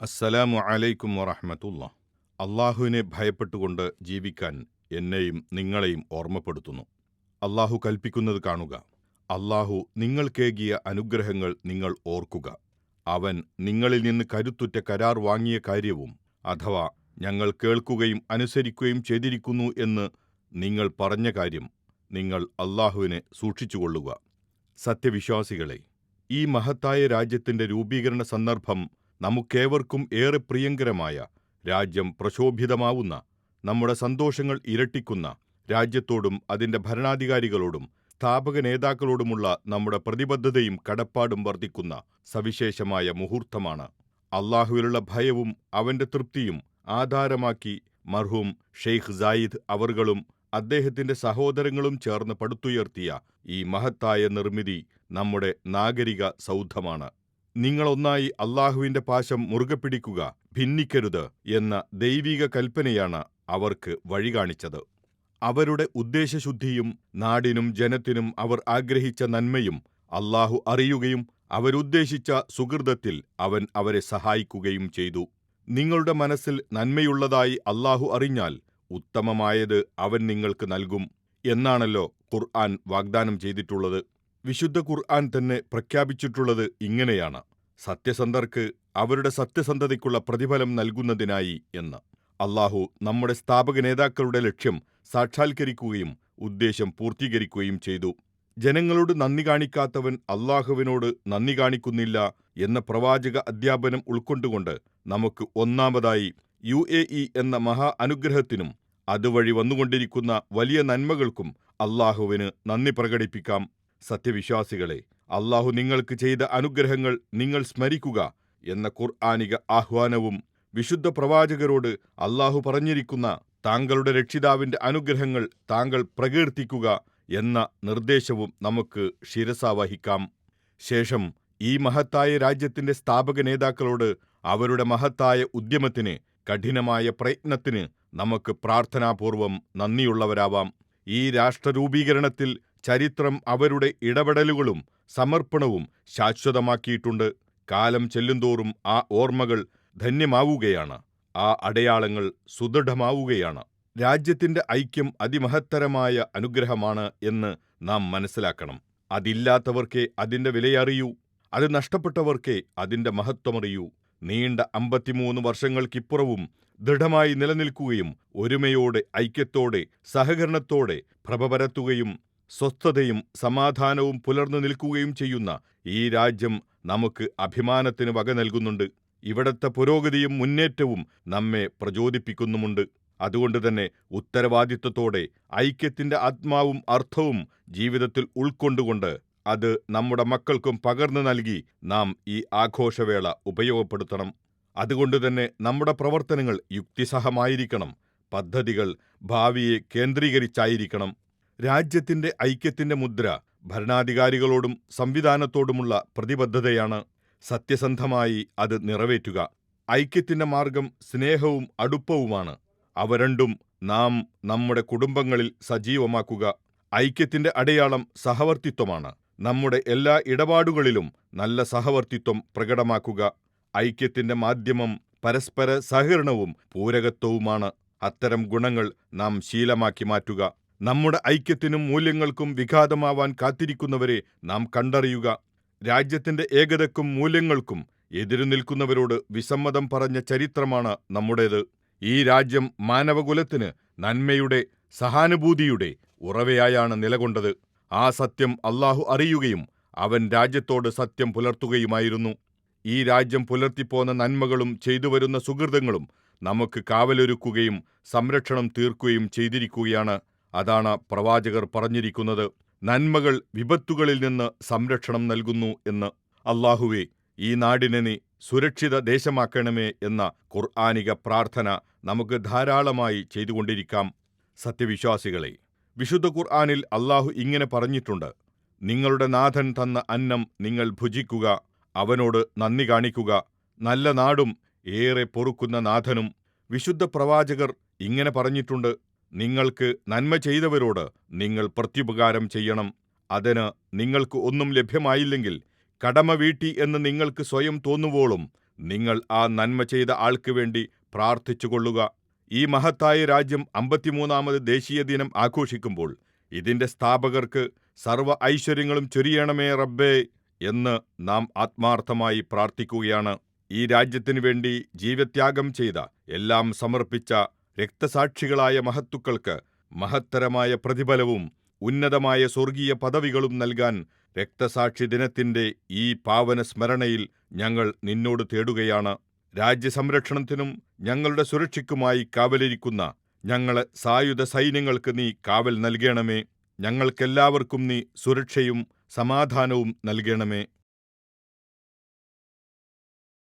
അസ്സലാമു അലൈക്കും വറഹമത്തുള്ള അള്ളാഹുവിനെ ഭയപ്പെട്ടുകൊണ്ട് ജീവിക്കാൻ എന്നെയും നിങ്ങളെയും ഓർമ്മപ്പെടുത്തുന്നു. അള്ളാഹു കൽപ്പിക്കുന്നത് കാണുക. അള്ളാഹു നിങ്ങൾക്കേകിയ അനുഗ്രഹങ്ങൾ നിങ്ങൾ ഓർക്കുക. അവൻ നിങ്ങളിൽ നിന്ന് കരുത്തുറ്റ കരാർ വാങ്ങിയ കാര്യവും അഥവാ ഞങ്ങൾ കേൾക്കുകയും അനുസരിക്കുകയും ചെയ്തിരിക്കുന്നു എന്ന് നിങ്ങൾ പറഞ്ഞ കാര്യം നിങ്ങൾ അള്ളാഹുവിനെ സൂക്ഷിച്ചുകൊള്ളുക. സത്യവിശ്വാസികളെ ഈ മഹത്തായ രാജ്യത്തിന്റെ രൂപീകരണ സന്ദർഭം നമുക്കേവർക്കും ഏറെ പ്രിയങ്കരമായ രാജ്യം പ്രശോഭിതമാവുന്ന നമ്മുടെ സന്തോഷങ്ങൾ ഇരട്ടിക്കുന്ന രാജ്യത്തോടും അതിന്റെ ഭരണാധികാരികളോടും സ്ഥാപക നേതാക്കളോടുമുള്ള നമ്മുടെ പ്രതിബദ്ധതയും കടപ്പാടും വർദ്ധിക്കുന്ന സവിശേഷമായ മുഹൂർത്തമാണ്. അള്ളാഹുവിലുള്ള ഭയവും അവന്റെ തൃപ്തിയും ആധാരമാക്കി മർഹൂം ഷെയ്ഖ് സായിദ് അവർകളും അദ്ദേഹത്തിന്റെ സഹോദരങ്ങളും ചേർന്ന് പടുത്തുയർത്തിയ ഈ മഹത്തായ നിർമ്മിതി നമ്മുടെ നാഗരിക സൗധമാണ്. നിങ്ങളൊന്നായി അള്ളാഹുവിന്റെ പാശം മുറുകെ പിടിക്കുക ഭിന്നിക്കരുത് എന്ന ദൈവിക കൽപ്പനയാണ് അവർക്ക് വഴി കാണിച്ചത്. അവരുടെ ഉദ്ദേശശുദ്ധിയും നാടിനും ജനത്തിനും അവർ ആഗ്രഹിച്ച നന്മയും അല്ലാഹു അറിയുകയും അവരുദ്ദേശിച്ച സുഹൃതത്തിൽ അവൻ അവരെ സഹായിക്കുകയും ചെയ്തു. നിങ്ങളുടെ മനസ്സിൽ നന്മയുള്ളതായി അല്ലാഹു അറിഞ്ഞാൽ ഉത്തമമായത് അവൻ നിങ്ങൾക്ക് നൽകും എന്നാണല്ലോ ഖുർആൻ വാഗ്ദാനം ചെയ്തിട്ടുള്ളത്. വിശുദ്ധ ഖുർആൻ തന്നെ പ്രഖ്യാപിച്ചിട്ടുള്ളത് ഇങ്ങനെയാണ്. സത്യസന്ധർക്ക് അവരുടെ സത്യസന്ധതയ്ക്കുള്ള പ്രതിഫലം നൽകുന്നതിനായി എന്ന്. അള്ളാഹു നമ്മുടെ സ്ഥാപക നേതാക്കളുടെ ലക്ഷ്യം സാക്ഷാത്കരിക്കുകയും ഉദ്ദേശം പൂർത്തീകരിക്കുകയും ചെയ്തു. ജനങ്ങളോട് നന്ദി കാണിക്കാത്തവൻ അള്ളാഹുവിനോട് നന്ദി കാണിക്കുന്നില്ല എന്ന പ്രവാചക അധ്യാപനം ഉൾക്കൊണ്ടുകൊണ്ട് നമുക്ക് ഒന്നാമതായി യു എ ഇ എന്ന മഹാ അനുഗ്രഹത്തിനും അതുവഴി വന്നുകൊണ്ടിരിക്കുന്ന വലിയ നന്മകൾക്കും അള്ളാഹുവിന് നന്ദി പ്രകടിപ്പിക്കാം. സത്യവിശ്വാസികളെ അള്ളാഹു നിങ്ങൾക്ക് ചെയ്ത അനുഗ്രഹങ്ങൾ നിങ്ങൾ സ്മരിക്കുക എന്ന ഖുർആാനിക ആഹ്വാനവും വിശുദ്ധ പ്രവാചകരോട് അള്ളാഹു പറഞ്ഞിരിക്കുന്ന താങ്കളുടെ രക്ഷിതാവിന്റെ അനുഗ്രഹങ്ങൾ താങ്കൾ പ്രകീർത്തിക്കുക എന്ന നിർദ്ദേശവും നമുക്ക് ശിരസാവഹിക്കാം. ശേഷം ഈ മഹത്തായ രാജ്യത്തിന്റെ സ്ഥാപക നേതാക്കളോട് അവരുടെ മഹത്തായ ഉദ്യമത്തിന് കഠിനമായ പ്രയത്നത്തിന് നമുക്ക് പ്രാർത്ഥനാപൂർവം നന്ദിയുള്ളവരാവാം. ഈ രാഷ്ട്രരൂപീകരണത്തിൽ ചരിത്രം അവരുടെ ഇടപെടലുകളും സമർപ്പണവും ശാശ്വതമാക്കിയിട്ടുണ്ട്. കാലം ചെല്ലുന്തോറും ആ ഓർമ്മകൾ ധന്യമാവുകയാണ്. ആ അടയാളങ്ങൾ സുദൃഢമാവുകയാണ്. രാജ്യത്തിന്റെ ഐക്യം അതിമഹത്തരമായ അനുഗ്രഹമാണ് എന്ന് നാം മനസ്സിലാക്കണം. അതില്ലാത്തവർക്കേ അതിന്റെ വിലയറിയൂ. അത് നഷ്ടപ്പെട്ടവർക്കേ അതിന്റെ മഹത്വമറിയൂ. നീണ്ട അമ്പത്തിമൂന്ന് വർഷങ്ങൾക്കിപ്പുറവും ദൃഢമായി നിലനിൽക്കുകയും ഒരുമയോടെ ഐക്യത്തോടെ സഹകരണത്തോടെ പ്രഭ പരത്തുകയും സ്വസ്ഥതയും സമാധാനവും പുലർന്നു നിൽക്കുകയും ചെയ്യുന്ന ഈ രാജ്യം നമുക്ക് അഭിമാനത്തിന് വക നൽകുന്നുണ്ട്. ഇവിടത്തെ പുരോഗതിയും മുന്നേറ്റവും നമ്മെ പ്രചോദിപ്പിക്കുന്നുമുണ്ട്. അതുകൊണ്ട് തന്നെ ഉത്തരവാദിത്വത്തോടെ ഐക്യത്തിന്റെ ആത്മാവും അർത്ഥവും ജീവിതത്തിൽ ഉൾക്കൊണ്ടുകൊണ്ട് അത് നമ്മുടെ മക്കൾക്കും പകർന്നു നൽകി നാം ഈ ആഘോഷവേള ഉപയോഗപ്പെടുത്തണം. അതുകൊണ്ട് തന്നെ നമ്മുടെ പ്രവർത്തനങ്ങൾ യുക്തിസഹമായിരിക്കണം. പദ്ധതികൾ ഭാവിയെ കേന്ദ്രീകരിച്ചായിരിക്കണം. രാജ്യത്തിന്റെ ഐക്യത്തിന്റെ മുദ്ര ഭരണാധികാരികളോടും സംവിധാനത്തോടുമുള്ള പ്രതിബദ്ധതയാണ് സത്യസന്ധമായി അത് നിറവേറ്റുക. ഐക്യത്തിന്റെ മാർഗം സ്നേഹവും അടുപ്പവുമാണ്. അവ രണ്ടും നാം നമ്മുടെ കുടുംബങ്ങളിൽ സജീവമാക്കുക. ഐക്യത്തിന്റെ അടയാളം സഹവർത്തിത്വമാണ്. നമ്മുടെ എല്ലാ ഇടപാടുകളിലും നല്ല സഹവർത്തിത്വം പ്രകടമാക്കുക. ഐക്യത്തിന്റെ മാധ്യമം പരസ്പര സഹകരണവും പൂരകത്വവുമാണ്. അത്തരം ഗുണങ്ങൾ നാം ശീലമാക്കി മാറ്റുക. നമ്മുടെ ഐക്യത്തിനും മൂല്യങ്ങൾക്കും വിഘാതമാവാൻ കാത്തിരിക്കുന്നവരെ നാം കണ്ടറിയുക. രാജ്യത്തിന്റെ ഏകതക്കും മൂല്യങ്ങൾക്കും എതിരു നിൽക്കുന്നവരോട് വിസമ്മതം പറഞ്ഞ ചരിത്രമാണ് നമ്മുടേത്. ഈ രാജ്യം മാനവകുലത്തിന് നന്മയുടെ സഹാനുഭൂതിയുടെ ഉറവയായാണ് നിലകൊണ്ടത്. ആ സത്യം അള്ളാഹു അറിയുകയും അവൻ രാജ്യത്തോട് സത്യം പുലർത്തുകയുമായിരുന്നു. ഈ രാജ്യം പുലർത്തിപ്പോന്ന നന്മകളും ചെയ്തുവരുന്ന സുഹൃതങ്ങളും നമുക്ക് കാവലൊരുക്കുകയും സംരക്ഷണം തീർക്കുകയും ചെയ്തിരിക്കുകയാണ്. അതാണ് പ്രവാചകർ പറഞ്ഞിരിക്കുന്നത്. നന്മകൾ വിപത്തുകളിൽ നിന്ന് സംരക്ഷണം നൽകുന്നു എന്ന്. അള്ളാഹുവെ ഈ നാടിനെ നീ സുരക്ഷിത ദേശമാക്കണമേ എന്ന ഖുർആാനിക പ്രാർത്ഥന നമുക്ക് ധാരാളമായി ചെയ്തുകൊണ്ടിരിക്കാം. സത്യവിശ്വാസികളെ വിശുദ്ധ ഖുർആാനിൽ അള്ളാഹു ഇങ്ങനെ പറഞ്ഞിട്ടുണ്ട്. നിങ്ങളുടെ നാഥൻ തന്ന അന്നം നിങ്ങൾ ഭുജിക്കുക അവനോട് നന്ദി കാണിക്കുക. നല്ല നാടും ഏറെ പൊറുക്കുന്ന നാഥനും വിശുദ്ധ പ്രവാചകർ ഇങ്ങനെ പറഞ്ഞിട്ടുണ്ട്. നിങ്ങൾക്ക് നന്മ ചെയ്തവരോട് നിങ്ങൾ പ്രത്യുപകാരം ചെയ്യണം. അതിന് നിങ്ങൾക്ക് ഒന്നും ലഭ്യമായില്ലെങ്കിൽ കടമ വീട്ടി എന്ന് നിങ്ങൾക്ക് സ്വയം തോന്നുവോളും നിങ്ങൾ ആ നന്മ ചെയ്ത ആൾക്ക് വേണ്ടി പ്രാർത്ഥിച്ചുകൊള്ളുക. ഈ മഹത്തായ രാജ്യം അമ്പത്തിമൂന്നാമത് ദേശീയ ദിനം ആഘോഷിക്കുമ്പോൾ ഇതിന്റെ സ്ഥാപകർക്ക് സർവ ഐശ്വര്യങ്ങളും ചൊരിയണമേ റബ്ബേ എന്ന് നാം ആത്മാർത്ഥമായി പ്രാർത്ഥിക്കുകയാണ്. ഈ രാജ്യത്തിനു വേണ്ടി ജീവത്യാഗം ചെയ്ത എല്ലാം സമർപ്പിച്ച രക്തസാക്ഷികളായ മഹത്തുക്കൾക്ക് മഹത്തരമായ പ്രതിഫലവും ഉന്നതമായ സ്വർഗീയ പദവികളും നൽകാൻ രക്തസാക്ഷി ദിനത്തിന്റെ ഈ പാവന സ്മരണയിൽ ഞങ്ങൾ നിന്നോട് തേടുകയാണ്. രാജ്യസംരക്ഷണത്തിനും ഞങ്ങളുടെ സുരക്ഷയ്ക്കുമായി കാവലിരിക്കുന്ന ഞങ്ങളെ സായുധ സൈന്യങ്ങൾക്ക് നീ കാവൽ നൽകണമേ. ഞങ്ങൾക്കെല്ലാവർക്കും നീ സുരക്ഷയും സമാധാനവും നൽകണമേ.